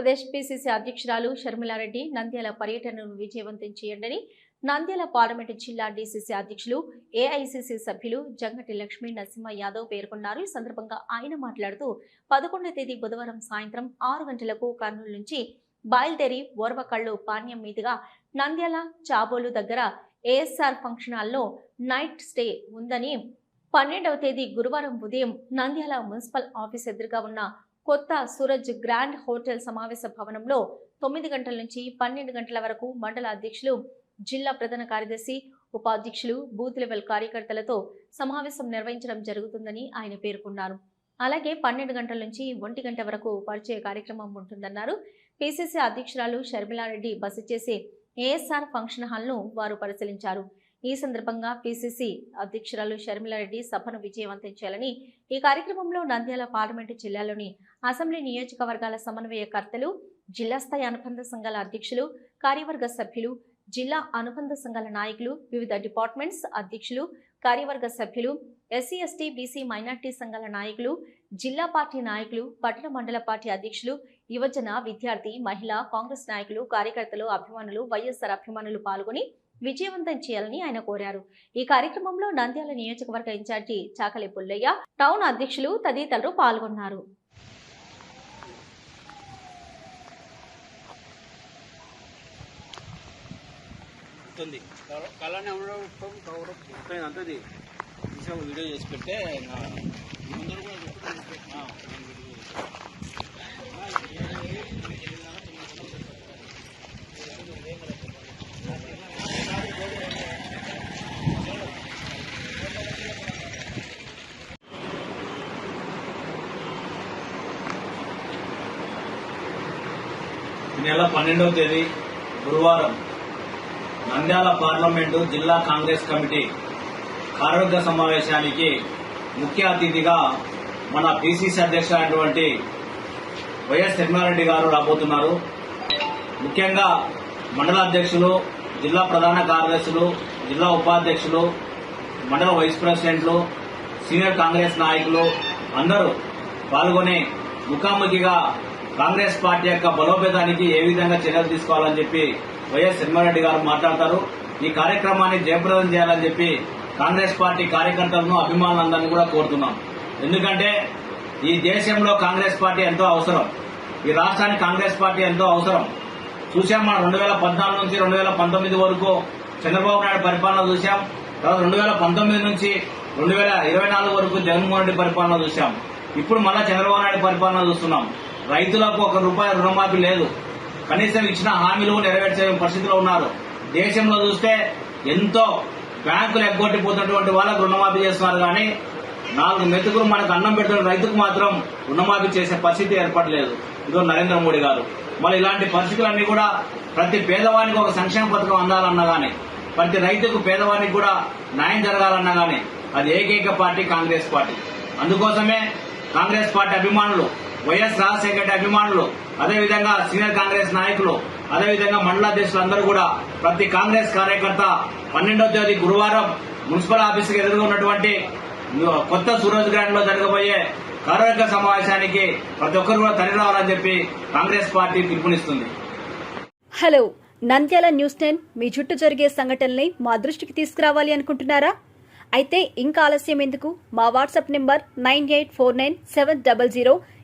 Andhra Pradesh PCC అధ్యక్షురాలు షర్మిలారెడ్డి నంద్యాల పర్యటనను విజయవంతం చేయండి నంద్యాల పార్లమెంటు జిల్లా డీసీసీ అధ్యక్షులు ఏఐసిసి సభ్యులు జంగటి లక్ష్మీ నరసింహ యాదవ్ పేర్కొన్నారు. ఈ సందర్భంగా ఆయన మాట్లాడుతూ పదకొండవ తేదీ బుధవారం సాయంత్రం ఆరు గంటలకు కర్నూలు నుంచి బయలుదేరి ఓర్వకళ్ళు పాణ్యం మీదుగా నంద్యాల చాబోలు దగ్గర ఏఎస్ఆర్ ఫంక్షన్ హాల్లో నైట్ స్టే ఉందని పన్నెండవ తేదీ గురువారం ఉదయం నంద్యాల మున్సిపల్ ఆఫీస్ ఎదురుగా ఉన్న కొత్త సూరజ్ గ్రాండ్ హోటల్ సమావేశ భవనంలో తొమ్మిది గంటల నుంచి పన్నెండు గంటల వరకు మండల అధ్యక్షులు జిల్లా ప్రధాన కార్యదర్శి ఉపాధ్యక్షులు బూత్ లెవెల్ కార్యకర్తలతో సమావేశం నిర్వహించడం జరుగుతుందని ఆయన పేర్కొన్నారు. అలాగే పన్నెండు గంటల నుంచి ఒంటి గంట వరకు పరిచయ కార్యక్రమం ఉంటుందన్నారు. పిసిసి అధ్యక్షురాలు షర్మిలారెడ్డి బస చేసే ఏఎస్ఆర్ ఫంక్షన్ హాల్ను వారు పరిశీలించారు. ఈ సందర్భంగా పిసిసి అధ్యక్షురాలు షర్మిలారెడ్డి సభను విజయవంతం చేయాలని ఈ కార్యక్రమంలో నంద్యాల పార్లమెంటు జిల్లాలోని అసెంబ్లీ నియోజకవర్గాల సమన్వయకర్తలు జిల్లా స్థాయి అనుబంధ సంఘాల అధ్యక్షులు కార్యవర్గ సభ్యులు జిల్లా అనుబంధ సంఘాల నాయకులు వివిధ డిపార్ట్మెంట్స్ అధ్యక్షులు కార్యవర్గ సభ్యులు ఎస్సీ ఎస్టీ బీసీ మైనార్టీ సంఘాల నాయకులు జిల్లా పార్టీ నాయకులు పట్టణ మండల పార్టీ అధ్యక్షులు యువజన విద్యార్థి మహిళా కాంగ్రెస్ నాయకులు కార్యకర్తలు అభిమానులు వైఎస్ఆర్ అభిమానులు పాల్గొని విజయవంతం చేయాలని ఆయన కోరారు. ఈ కార్యక్రమంలో నంద్యాల నియోజకవర్గ ఇన్ఛార్జి చాకలి పుల్లయ్య టౌన్ అధ్యక్షులు తదితరులు పాల్గొన్నారు. వీడియో చేసి పెట్టే ఇంకా ముందర కూడా చెప్తున్నాను. ఆ, నేను వీడియో చేసి. ఈ నెల పన్నెండవ తేదీ గురువారం నంద్యాల పార్లమెంటు జిల్లా కాంగ్రెస్ కమిటీ కార్యవర్గ సమావేశానికి ముఖ్య అతిథిగా మన పిసిసి అధ్యక్షుడైనటువంటి వైఎస్ తిరుమలారెడ్డి గారు రాబోతున్నారు. ముఖ్యంగా మండల అధ్యక్షులు జిల్లా ప్రధాన కార్యదర్శులు జిల్లా ఉపాధ్యక్షులు మండల వైస్ ప్రెసిడెంట్లు సీనియర్ కాంగ్రెస్ నాయకులు అందరూ పాల్గొని ముఖాముఖిగా కాంగ్రెస్ పార్టీ యొక్క బలోపేతానికి ఏ విధంగా చర్యలు తీసుకోవాలని చెప్పి వైఎస్ తిరుమలారెడ్డి గారు మాట్లాడతారు. ఈ కార్యక్రమాన్ని జయప్రదం చేయాలని చెప్పి కాంగ్రెస్ పార్టీ కార్యకర్తలను అభిమానులందరినీ కూడా కోరుతున్నాం. ఎందుకంటే ఈ దేశంలో కాంగ్రెస్ పార్టీ ఎంతో అవసరం. ఈ రాష్ట్రానికి కాంగ్రెస్ పార్టీ ఎంతో అవసరం. చూసాం మనం రెండు వేల పద్నాలుగు నుంచి రెండు వేల పంతొమ్మిది వరకు చంద్రబాబు నాయుడు పరిపాలన చూసాం తర్వాత రెండు వేల పంతొమ్మిది నుంచి రెండు వేల ఇరవై నాలుగు వరకు జగన్మోహన్ రెడ్డి పరిపాలన చూసాం ఇప్పుడు మళ్ళా చంద్రబాబు నాయుడు పరిపాలన చూస్తున్నాం. రైతులకు ఒక రూపాయి రుణమాఫీ లేదు. కనీసం ఇచ్చిన హామీలు నెరవేర్చే పరిస్థితిలో ఉన్నారు. దేశంలో చూస్తే ఎంతో బ్యాంకులు ఎగ్గొట్టిపోతున్నటువంటి వాళ్ళకు రుణమాఫీ చేస్తున్నారు కానీ నాలుగు మెతుకులు మనకు అన్నం పెడుతున్న రైతుకు మాత్రం రుణమాఫీ చేసే పరిస్థితి ఏర్పడలేదు. ఇదో నరేంద్ర మోడీ గారు. మరి ఇలాంటి పరిస్థితులన్నీ కూడా ప్రతి పేదవానికి ఒక సంక్షేమ పథకం అందాలన్నా గానీ ప్రతి రైతుకు పేదవానికి కూడా న్యాయం జరగాలన్నా గానీ అది ఏకైక పార్టీ కాంగ్రెస్ పార్టీ. అందుకోసమే కాంగ్రెస్ పార్టీ అభిమానులు వైఎస్ రాజశేఖర రెడ్డి అభిమానులు అదేవిధంగా సీనియర్ కాంగ్రెస్ నాయకులు అదేవిధంగా మండలాధ్యక్షులు అందరూ కూడా ప్రతి కాంగ్రెస్ కార్యకర్త పన్నెండవ తేదీ గురువారం మున్సిపల్ ఆఫీసుకు ఎదురుగా ఉన్నటువంటి కొత్త సూరజ్ గ్రాండ్లో జరగబోయే కార్యవర్గ సమావేశానికి ప్రతి ఒక్కరు కూడా తరలి రావాలని చెప్పి కాంగ్రెస్ పార్టీ పిలుపునిస్తుంది. హలో నంద్యాల న్యూస్ టెన్ మీ చుట్టూ జరిగే సంఘటనల్ని మా దృష్టికి తీసుకురావాలి అనుకుంటున్నారా? అయితే ఇంకా ఆలస్యం ఎందుకు? మా WhatsApp number nine eight four nine seven double zero